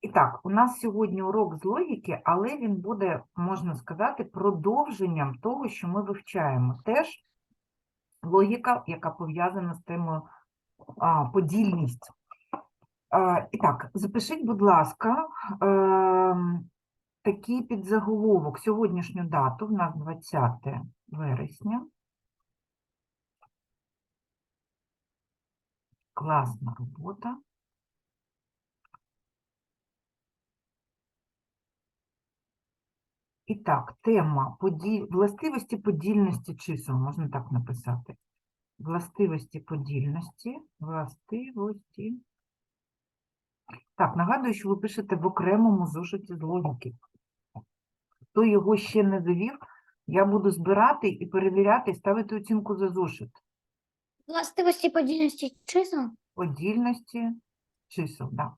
І так, у нас сьогодні урок з логіки, але він буде, можна сказати, продовженням того, що ми вивчаємо. Теж логіка, яка пов'язана з темою а, подільність. А, і так, запишіть, будь ласка, ем, такий підзаголовок. Сьогоднішню дату, в нас 20 вересня. Класна робота. І так, тема поді... властивості подільності чисел, можна так написати. Властивості подільності, властивості. Так, нагадую, що ви пишете в окремому зошиті з логіки. Хто його ще не завів, я буду збирати і перевіряти, і ставити оцінку за зошит. Властивості подільності чисел. подільності чисел, да.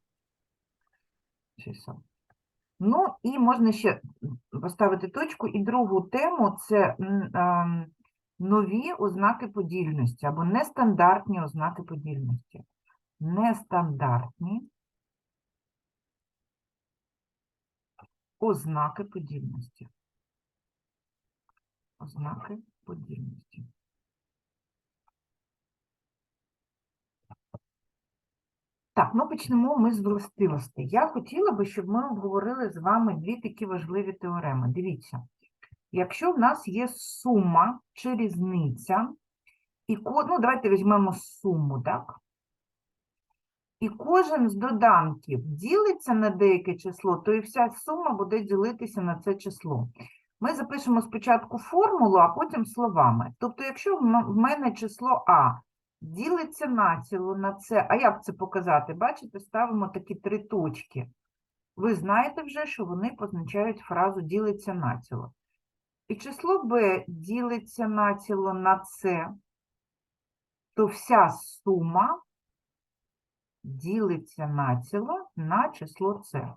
чисел. Ну, і можна ще поставити точку. І другу тему це ем, нові ознаки подільності або нестандартні ознаки подільності. Нестандартні ознаки подільності. Ознаки подільності. Так, ну почнемо ми з властивостей. Я хотіла би, щоб ми обговорили з вами дві такі важливі теореми. Дивіться, якщо в нас є сума чи різниця, і ну давайте візьмемо суму, так? І кожен з доданків ділиться на деяке число, то і вся сума буде ділитися на це число. Ми запишемо спочатку формулу, а потім словами. Тобто, якщо в мене число А ділиться націло на це. А як це показати? Бачите, ставимо такі три точки. Ви знаєте вже, що вони позначають фразу ділиться націло. І число b ділиться націло на це, то вся сума ділиться націло на число це.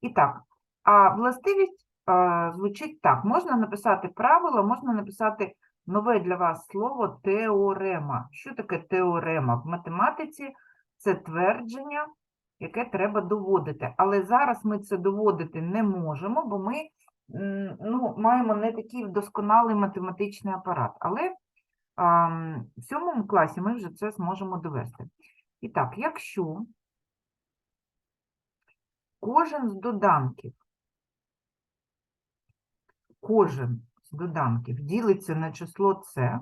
І так, а властивість а, звучить так. Можна написати правило, можна написати нове для вас слово теорема. Що таке теорема? В математиці це твердження, яке треба доводити. Але зараз ми це доводити не можемо, бо ми ну, маємо не такий досконалий математичний апарат. Але а, в сьомому класі ми вже це зможемо довести. І так, якщо кожен з доданків, кожен доданків. Ділиться на число С,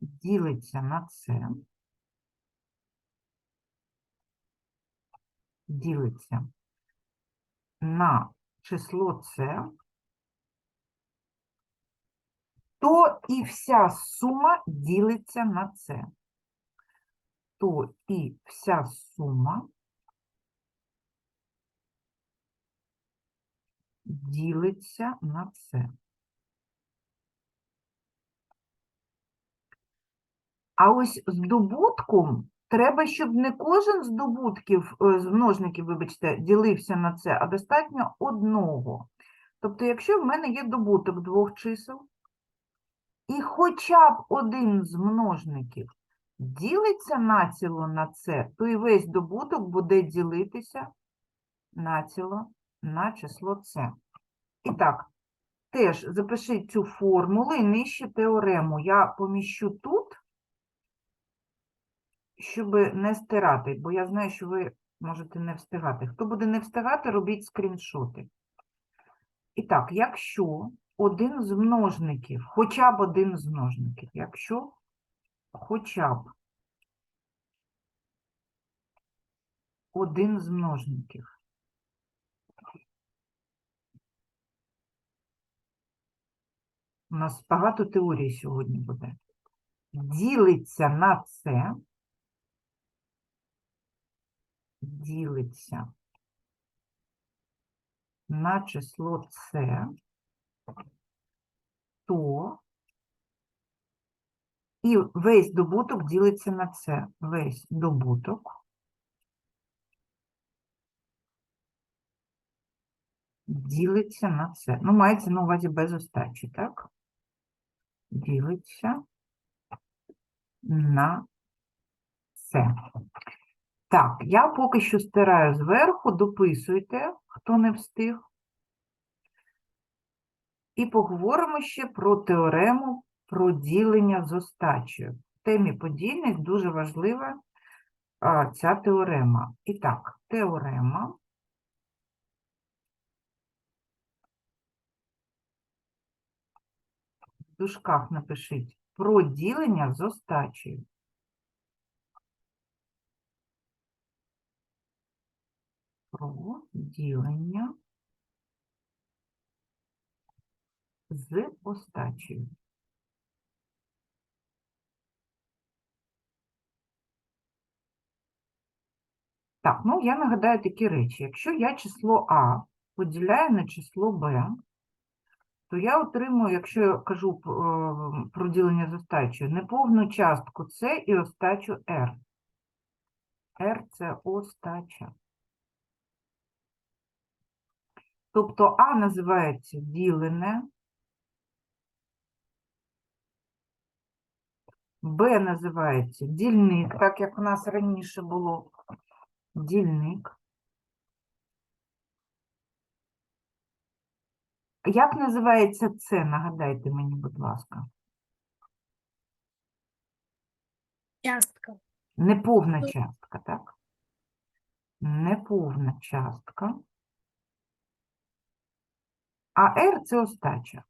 ділиться на С, ділиться на число С, то і вся сума ділиться на С. То і вся сума ділиться на це. А ось з добутком треба, щоб не кожен з добутків, е, з множників, вибачте, ділився на це, а достатньо одного. Тобто, якщо в мене є добуток двох чисел, і хоча б один з множників ділиться націло на це, то і весь добуток буде ділитися націло на число С. І так, теж запишіть цю формулу і нижче теорему. Я поміщу тут, щоб не стирати, бо я знаю, що ви можете не встигати. Хто буде не встигати, робіть скріншоти. І так, якщо один з множників, хоча б один з множників, якщо хоча б один з множників У нас багато теорій сьогодні буде. Ділиться на це. Ділиться на число С, то і весь добуток ділиться на це. Весь добуток ділиться на це. Ну, мається на увазі без остачі, так? Ділиться на це. Так, я поки що стираю зверху, дописуйте, хто не встиг. І поговоримо ще про теорему про ділення з остачею. В темі подільних дуже важлива а, ця теорема. І так, теорема. В дужках напишіть про ділення з остачею. Про ділення з остачею. Так, ну я нагадаю такі речі. Якщо я число А поділяю на число Б, то я отримую, якщо я кажу е, про ділення з остачею, неповну частку С і остачу R. R – це остача. Тобто А називається ділене, Б називається дільник, так як у нас раніше було. Дільник. Як називається це? Нагадайте мені, будь ласка. Частка. Неповна частка, так? Неповна частка. А R – це остача.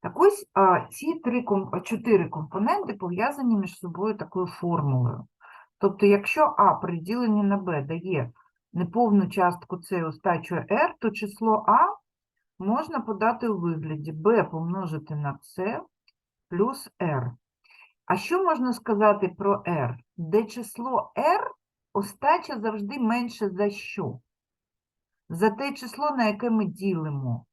Так ось ці три, чотири компоненти пов'язані між собою такою формулою. Тобто, якщо А при діленні на Б дає неповну частку С остачу R, то число А можна подати у вигляді B помножити на С плюс R. А що можна сказати про R? Де число R остача завжди менше за що? За те число, на яке ми ділимо.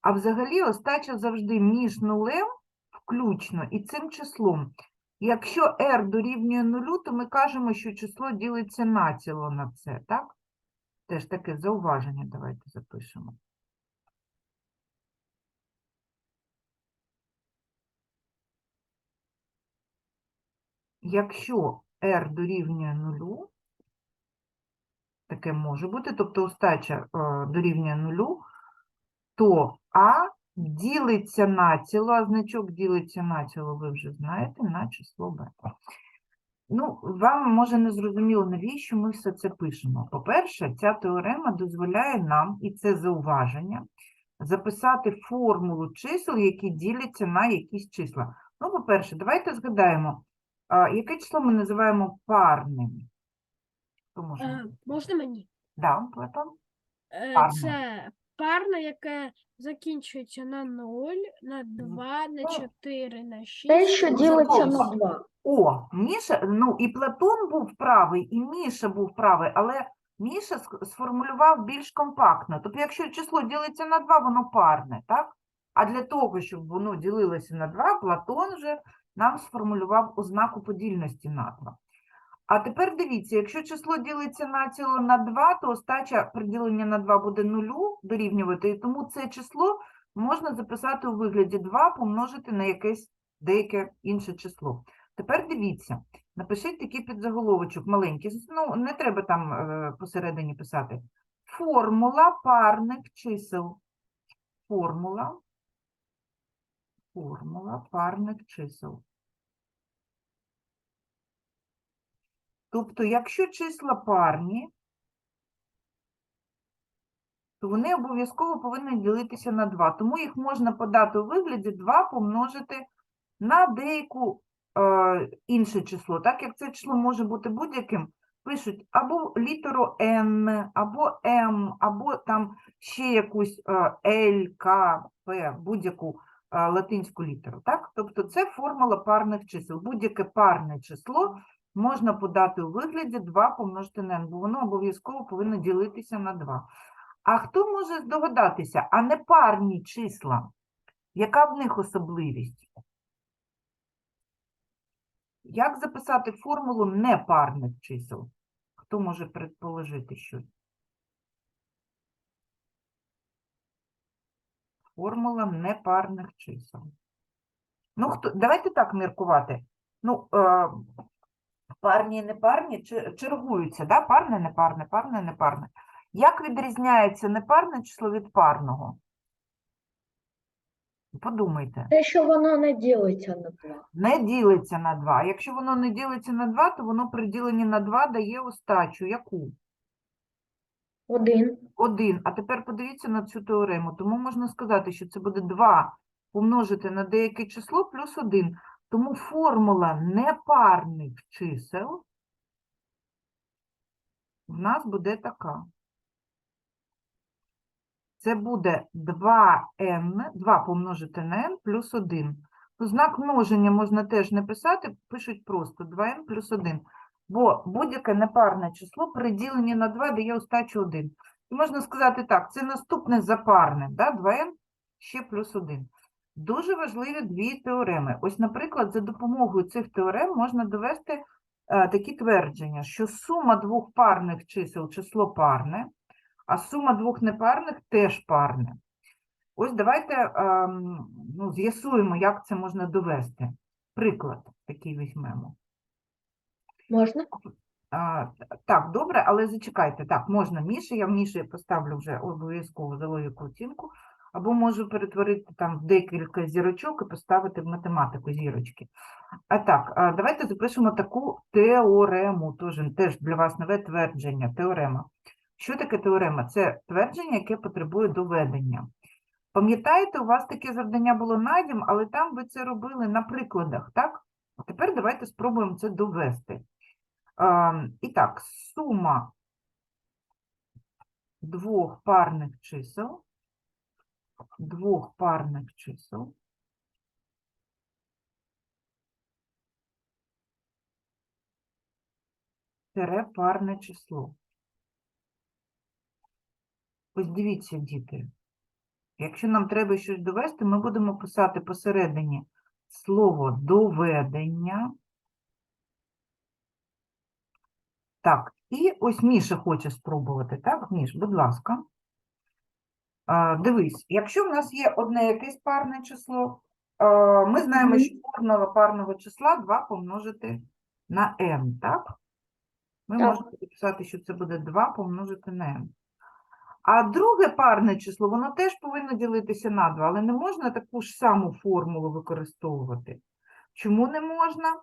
А взагалі остача завжди між нулем включно і цим числом. Якщо r дорівнює нулю, то ми кажемо, що число ділиться націло на це, так? Теж таке зауваження давайте запишемо. Якщо r дорівнює нулю, таке може бути, тобто остача е, дорівнює нулю, то А ділиться націло, а значок ділиться націло, ви вже знаєте, на число Б. Ну, вам може не зрозуміло, навіщо ми все це пишемо. По-перше, ця теорема дозволяє нам, і це зауваження, записати формулу чисел, які діляться на якісь числа. Ну, по-перше, давайте згадаємо, а, яке число ми називаємо парним. Хто може? Е, можна мені? Да, Платон? Е, Парне. Це парна, яка закінчується на 0, на 2, на ну, 4, на 6. Те, що ділиться на два. О, Міша, ну і Платон був правий, і Міша був правий, але Міша ск- сформулював більш компактно. Тобто, якщо число ділиться на 2, воно парне, так? А для того, щоб воно ділилося на 2, Платон вже нам сформулював ознаку подільності на 2. А тепер дивіться, якщо число ділиться націло на 2, то остача при діленні на 2 буде нулю дорівнювати, і тому це число можна записати у вигляді 2 помножити на якесь деяке інше число. Тепер дивіться, напишіть такий підзаголовочок маленький, ну не треба там е, посередині писати. Формула парних чисел. Формула. Формула парних чисел. Тобто, якщо числа парні, то вони обов'язково повинні ділитися на 2. Тому їх можна подати у вигляді 2 помножити на деяку е, інше число. Так як це число може бути будь-яким, пишуть або літеру N, або M, або там ще якусь е, L, K, P, будь-яку е, латинську літеру. Так? Тобто це формула парних чисел. Будь-яке парне число можна подати у вигляді 2 помножити на n, бо воно обов'язково повинно ділитися на 2. А хто може здогадатися, а не парні числа? Яка в них особливість? Як записати формулу непарних чисел? Хто може предположити щось? Формула непарних чисел. Ну, хто, давайте так міркувати. Ну, е, парні і непарні чергуються, да? парне, непарне, парне, непарне. Як відрізняється непарне число від парного? Подумайте. Те, що воно не ділиться на два. Не ділиться на 2. Якщо воно не ділиться на 2, то воно при діленні на 2 дає остачу. Яку? Один. 1. А тепер подивіться на цю теорему. Тому можна сказати, що це буде 2 помножити на деяке число плюс 1. Тому формула непарних чисел в нас буде така. Це буде 2n, 2 помножити на n плюс 1. Ну, знак множення можна теж не писати, пишуть просто 2n плюс 1. Бо будь-яке непарне число при діленні на 2 дає остачу 1. І можна сказати так, це наступне запарне, да? 2n ще плюс 1. Дуже важливі дві теореми. Ось, наприклад, за допомогою цих теорем можна довести е, такі твердження, що сума двох парних чисел число парне, а сума двох непарних теж парне. Ось давайте ем, ну, з'ясуємо, як це можна довести. Приклад такий візьмемо. Можна? А, так, добре, але зачекайте. Так, можна Міші, я в Міші поставлю вже обов'язково за логіку оцінку, або можу перетворити там декілька зірочок і поставити в математику зірочки. А так, а, давайте запишемо таку теорему, теж, теж для вас нове твердження, теорема. Що таке теорема? Це твердження, яке потребує доведення. Пам'ятаєте, у вас таке завдання було на дім, але там ви це робили на прикладах, так? А тепер давайте спробуємо це довести. І так, сума двох парних чисел, двох парних чисел тире парне число. Ось дивіться, діти. Якщо нам треба щось довести, ми будемо писати посередині слово доведення. Так, і ось Міша хоче спробувати, так? Міш, будь ласка. А, дивись, якщо в нас є одне якесь парне число, а, ми знаємо, що формула парного числа 2 помножити на n, так? Ми Так. можемо записати, що це буде 2 помножити на n. А друге парне число, воно теж повинно ділитися на 2, але не можна таку ж саму формулу використовувати. Чому не можна?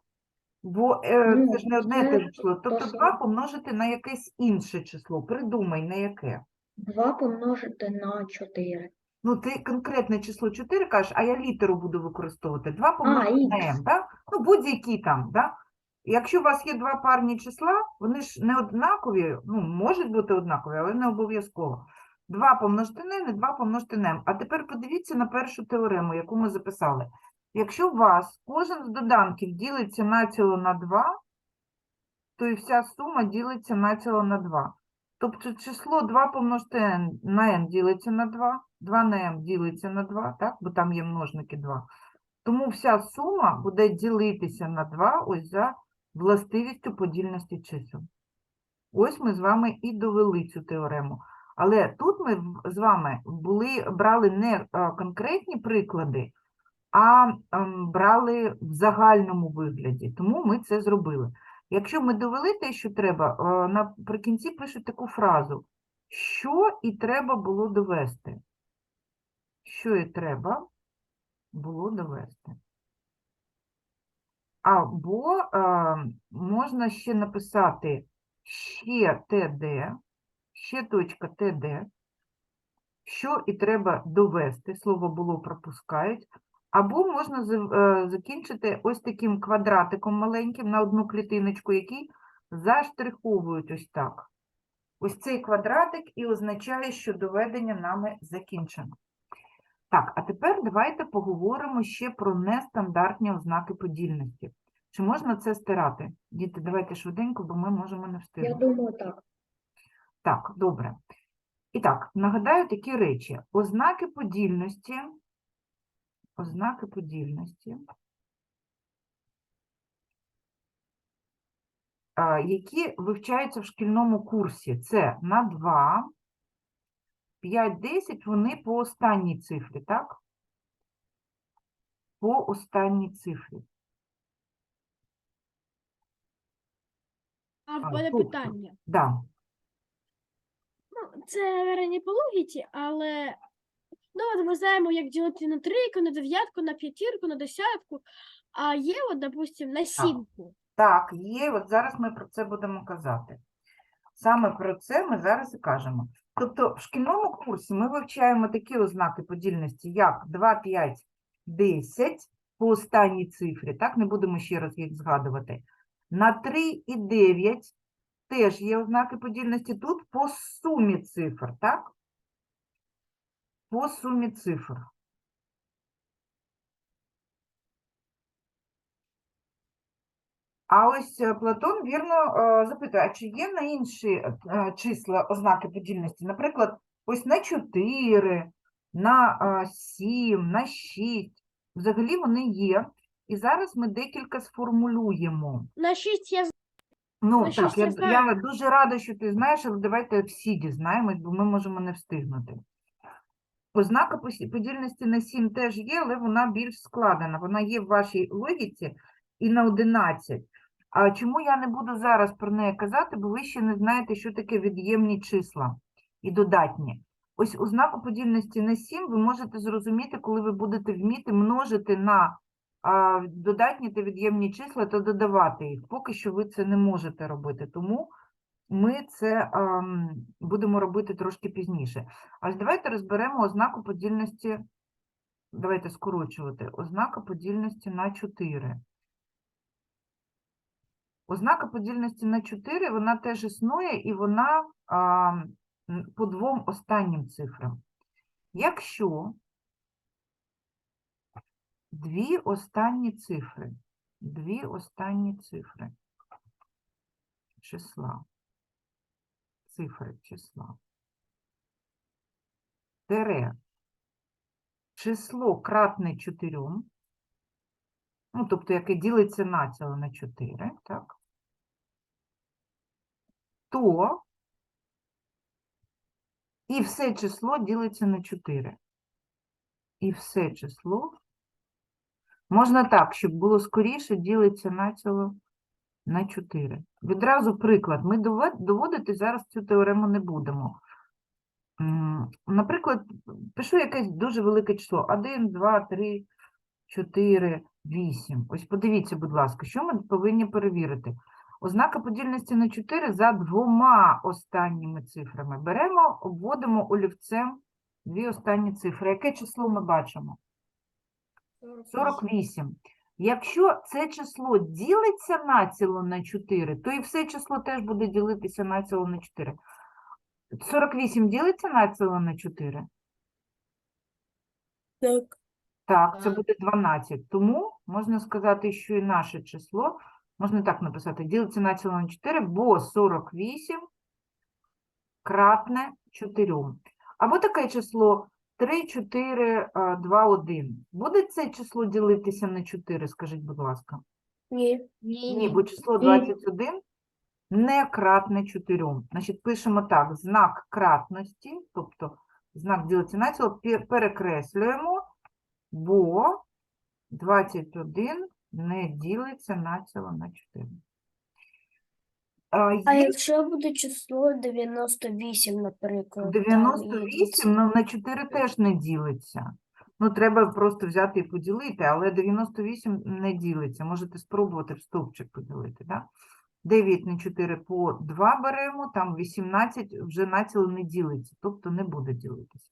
Бо е, Ну, це ж не одне те ж число. Тобто то 2 помножити на якесь інше число. Придумай, на яке. Два помножити на чотири. Ну, ти конкретне число 4 кажеш, а я літеру буду використовувати. 2 помножити на ікс. m, так? Ну, будь-які там, так? Якщо у вас є два парні числа, вони ж не однакові, ну, можуть бути однакові, але не обов'язково. 2 помножити на n і 2 помножити на m. А тепер подивіться на першу теорему, яку ми записали. Якщо у вас кожен з доданків ділиться націло на 2, то і вся сума ділиться націло на 2. Тобто число 2 помножити на n ділиться на 2, 2 на m ділиться на 2, так? бо там є множники 2. Тому вся сума буде ділитися на 2 ось за властивістю подільності чисел. Ось ми з вами і довели цю теорему. Але тут ми з вами були, брали не конкретні приклади, а ем, брали в загальному вигляді. Тому ми це зробили. Якщо ми довели те, що треба, е, наприкінці пишуть таку фразу, що і треба було довести. Що і треба було довести. Або е, можна ще написати ще ТД, ще точка ТД, що і треба довести, слово було пропускають. Або можна е, закінчити ось таким квадратиком маленьким на одну клітиночку, який заштриховують ось так. Ось цей квадратик і означає, що доведення нами закінчено. Так, а тепер давайте поговоримо ще про нестандартні ознаки подільності. Чи можна це стирати? Діти, давайте швиденько, бо ми можемо не Я встигнути. думаю, так. Так, добре. І так, нагадаю такі речі. Ознаки подільності. Ознаки подільності. Які вивчаються в шкільному курсі. Це на 2, 5, 10, вони по останній цифрі, так? По останній цифрі. в А, мене тобто. питання. Да. Ну, це наверно, по логіці, але ну, от ми знаємо, як ділити на трійку, на дев'ятку, на п'ятірку, на десятку. А є, от, допустим, на сімку. Так, є, от зараз ми про це будемо казати. Саме про це ми зараз і кажемо. Тобто в шкільному курсі ми вивчаємо такі ознаки подільності, як 2, 5, 10 по останній цифрі, так, не будемо ще раз їх згадувати. На 3 і 9 теж є ознаки подільності, тут по сумі цифр, так? По сумі цифр. А ось е, Платон вірно е, запитує, а чи є на інші е, числа ознаки подільності? Наприклад, ось на 4, на е, 7, на 6. Взагалі вони є. І зараз ми декілька сформулюємо. На шість я Ну, На так, я, я дуже рада, що ти знаєш, але давайте всі дізнаємось, бо ми можемо не встигнути. Ознака подільності на 7 теж є, але вона більш складена. Вона є в вашій логіці і на 11. А чому я не буду зараз про неї казати, бо ви ще не знаєте, що таке від'ємні числа і додатні. Ось ознаку подільності на 7 ви можете зрозуміти, коли ви будете вміти множити на додатні та від'ємні числа та додавати їх. Поки що ви це не можете робити, тому ми це будемо робити трошки пізніше. Аж давайте розберемо ознаку подільності, давайте скорочувати, ознака подільності на 4. Ознака подільності на 4, вона теж існує, і вона а, по двом останнім цифрам. Якщо дві останні цифри, дві останні цифри числа, цифри числа, тере, число кратне 4, ну, тобто, яке ділиться націло на 4, так, то і все число ділиться на 4. І все число. Можна так, щоб було скоріше, ділиться націло на 4. Відразу приклад. Ми доводити зараз цю теорему не будемо. Наприклад, пишу якесь дуже велике число. 1, 2, 3, 4, 8. Ось подивіться, будь ласка, що ми повинні перевірити. Ознака подільності на 4 за двома останніми цифрами. Беремо, обводимо олівцем дві останні цифри. Яке число ми бачимо? 48. Якщо це число ділиться націло на 4, то і все число теж буде ділитися націло на 4. 48 ділиться націло на 4? Так. Так, це буде 12. Тому можна сказати, що і наше число, можна так написати, ділиться націло на 4, бо 48 кратне 4. Або таке число 3, 4, 2, 1. Буде це число ділитися на 4, скажіть, будь ласка? Ні. Ні, бо число 21 не кратне 4. Значить, пишемо так, знак кратності, тобто знак ділиться на ціло, перекреслюємо, бо 21 не ділиться на ціло на 4. А, А є якщо буде число 98, наприклад, там, і 98, ну на 4 теж не ділиться. Ну, треба просто взяти і поділити, але 98 не ділиться. Можете спробувати в стовпчик поділити, так? 9 на 4 по 2 беремо, там 18 вже націло не ділиться, тобто не буде ділитися.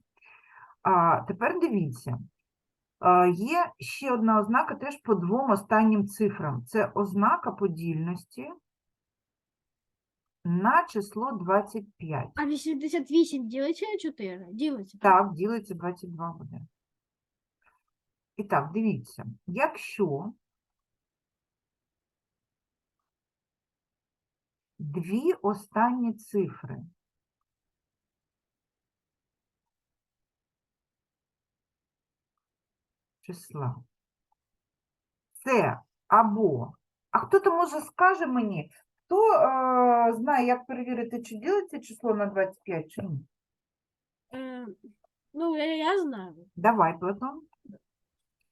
А, тепер дивіться. А, є ще одна ознака теж по двом останнім цифрам. Це ознака подільності на число 25. А 88 ділиться на 4? Ділиться. Так, ділиться 22 буде. І так, дивіться, якщо дві останні цифри числа це або, а хто то може скаже мені, хто е, знає, як перевірити, чи ділиться число на 25, чи ні? Е, ну, я, я знаю. Давай, Платон.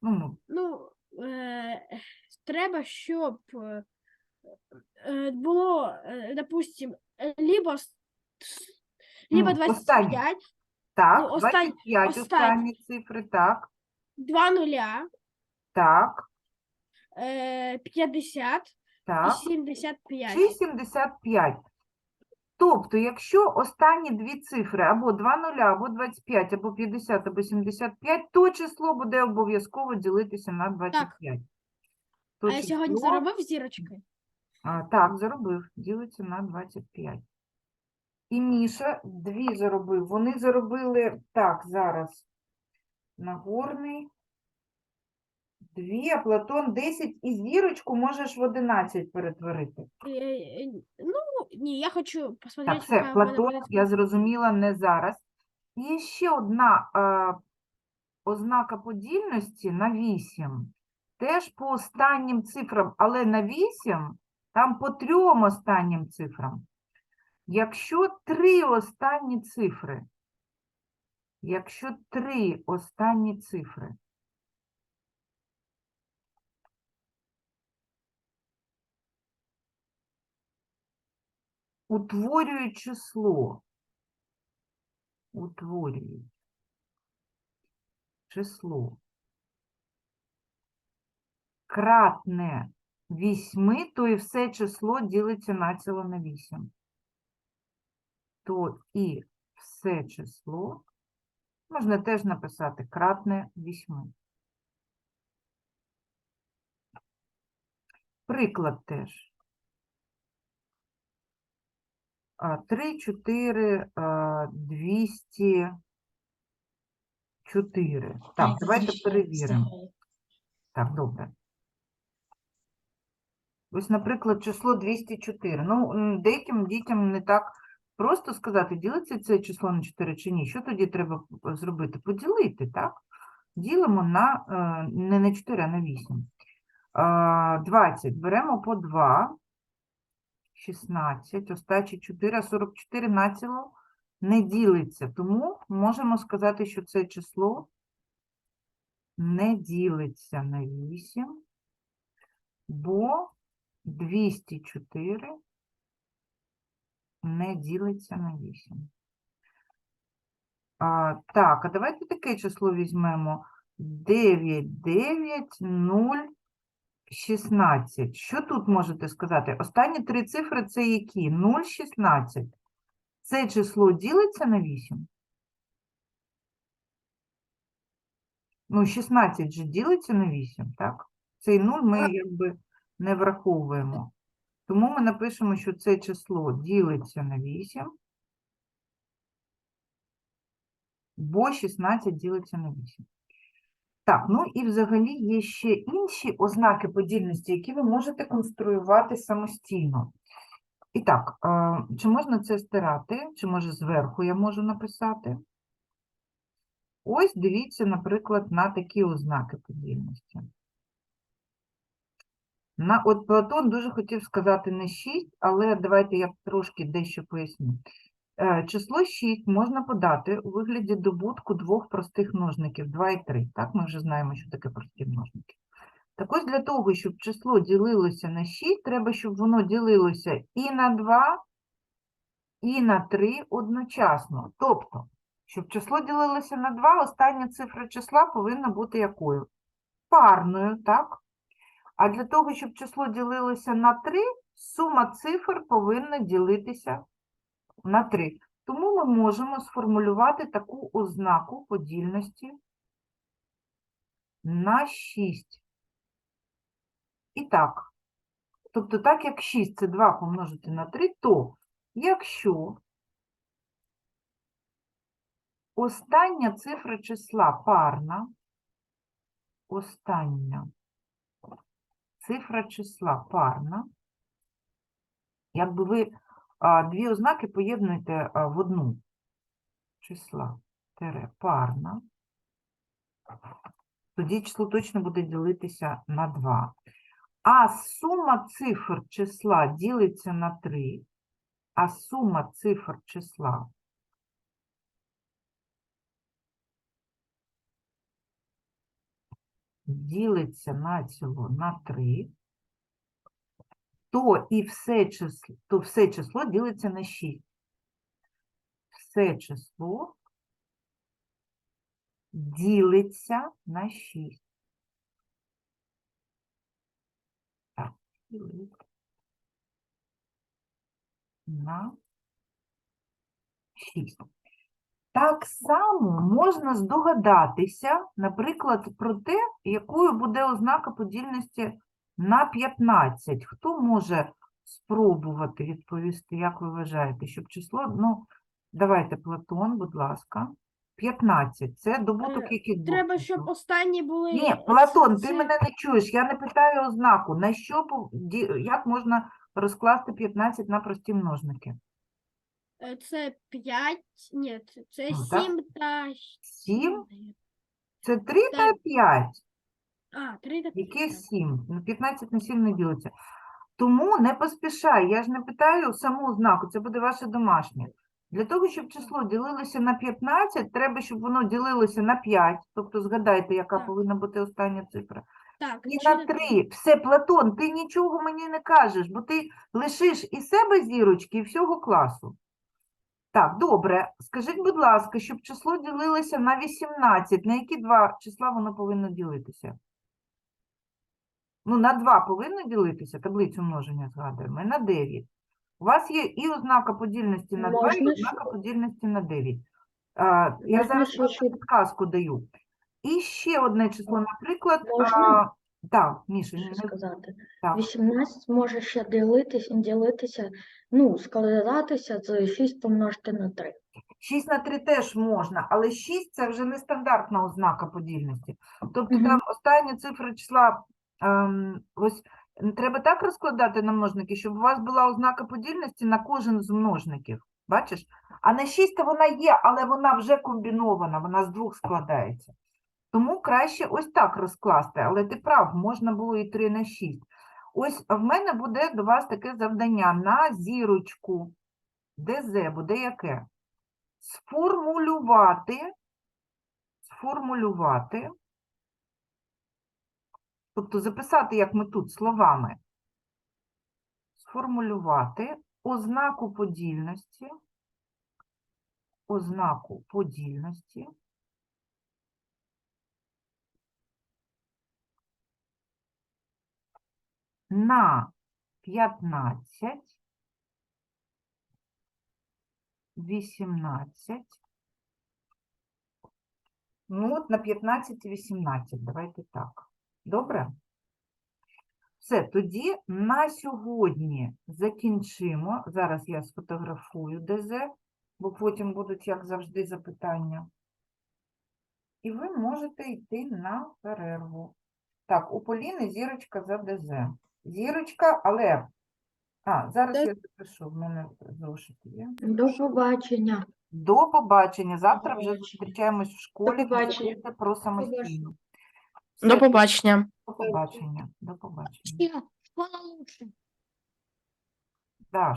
Ну, ну, Ну, е, треба, щоб е, е, було, е, допустим, е, либо, с- с- либо Ну, 25. Так, Ну, остань- 25 останнє. останні цифри, так, 2 нуля, так, е, 50 і 75. Чи 75. Тобто, якщо останні дві цифри або 2 нуля, або 25, або 50, або 75, то число буде обов'язково ділитися на 25. То А я сьогодні заробив зірочки? А, так, заробив. Ділиться на 25. І Міша дві заробив. Вони заробили, так, зараз, Нагорний. Дві, а Платон 10. І зірочку можеш в 11 перетворити. Е, е, Ну, ні, я хочу Так, посмотреть, все, Платон, я зрозуміла, не зараз. І ще одна е, ознака подільності на 8. Теж по останнім цифрам, але на 8, там по трьом останнім цифрам. Якщо три останні цифри, якщо три останні цифри утворюють число, утворюють число кратне 8, то і все число ділиться націло на 8. То і все число можна теж написати кратне 8. Приклад теж. А, 3, 4, а, 200, 4. Так, давайте перевіримо. Так, добре. Ось, наприклад, число 204. Ну, деяким дітям не так просто сказати, ділиться це число на 4 чи ні. Що тоді треба зробити? Поділити, так? Ділимо на, е, не на 4, а на 8. А, 20. Беремо по 2. 16. Остачі 4, а 44 націло не ділиться. Тому можемо сказати, що це число не ділиться на 8, бо 204 не ділиться на 8. А, так, а давайте таке число візьмемо. 9, 9, 0, 16. Що тут можете сказати? Останні три цифри це які? 0, 16. Це число ділиться на 8? Ну, 16 же ділиться на 8, так? Цей 0 ми якби не враховуємо. Тому ми напишемо, що це число ділиться на 8, бо 16 ділиться на 8. Так, ну і взагалі є ще інші ознаки подільності, які ви можете конструювати самостійно. І так, чи можна це стирати, чи може зверху я можу написати? Ось дивіться, наприклад, на такі ознаки подільності. На, от Платон дуже хотів сказати не 6, але давайте я трошки дещо поясню. Е, Число 6 можна подати у вигляді добутку двох простих множників 2 і 3. Так, ми вже знаємо, що таке прості множники. Так ось для того, щоб число ділилося на 6, треба, щоб воно ділилося і на 2, і на 3 одночасно. Тобто, щоб число ділилося на 2, остання цифра числа повинна бути якою? Парною, так? А для того, щоб число ділилося на 3, сума цифр повинна ділитися на 3. Тому ми можемо сформулювати таку ознаку подільності на 6. І так, тобто так як 6 це 2 помножити на 3, то якщо остання цифра числа парна, остання цифра числа парна, якби ви дві ознаки поєднуєте а, в одну. Числа тире парна, тоді число точно буде ділитися на 2. А сума цифр числа ділиться на 3, а сума цифр числа ділиться націло на 3, то і все число, то все число ділиться на 6. Все число ділиться на 6. Так, ділиться на 6. Так само можна здогадатися, наприклад, про те, якою буде ознака подільності на 15. Хто може спробувати відповісти, як ви вважаєте, щоб число, ну, давайте, Платон, будь ласка. 15 – це добуток Е, яких Треба, щоб останні були. Ні, Платон, ти мене не чуєш, я не питаю ознаку. На що, ді- як можна розкласти 15 на прості множники? е, Це 5, ні, це- це Ну, так. 7 та... щ- 7? Це 3 та Так. 5. А, 3 та Яке п'ять. 7? Ну, 15 на 7 не ділиться. Тому не поспішай, я ж не питаю саму ознаку, це буде ваше домашнє. Для того, щоб число ділилося на 15, треба, щоб воно ділилося на 5. Тобто згадайте, яка Так. повинна бути остання цифра. Так, І чи на не 3. Все, Платон, ти нічого мені не кажеш, бо ти лишиш і себе зірочки, і всього класу. Так, добре. Скажіть, будь ласка, щоб число ділилося на 18, на які два числа воно повинно ділитися? Ну, на 2 повинно ділитися, таблицю множення згадуємо, і на 9. У вас є і ознака подільності на 2, і ознака ще- подільності на 9. А, я Можна зараз підказку даю. І ще одне число, наприклад, Можна? так, Міша, Що не- сказати? так. 18 може ще ділитися, ділитися, ну, складатися з 6 помножити на 3. 6 на 3 теж можна, але 6 це вже не стандартна ознака подільності. Тобто Мгм. там остання цифра числа, ем, ось треба так розкладати на множники, щоб у вас була ознака подільності на кожен з множників. Бачиш? А на 6 вона є, але вона вже комбінована, вона з двох складається. Тому краще ось так розкласти, але ти прав, можна було і 3 на 6. Ось в мене буде до вас таке завдання на зірочку. ДЗ буде яке? сформулювати, сформулювати, тобто записати, як ми тут, словами, сформулювати ознаку подільності, ознаку подільності на 15 18. Ну, от на 15 і 18, давайте так. Добре? Все, тоді на сьогодні закінчимо. Зараз я сфотографую ДЗ, бо потім будуть, як завжди, запитання. І ви можете йти на перерву. Так, у Поліни зірочка за ДЗ. Зірочка, але. А, зараз я запишу, в мене зошит є. До побачення. До побачення. Завтра вже зустрічаємось в школі. не побачення. про самостійно. До побачення. До побачення. До побачення. Школа лучше. Да,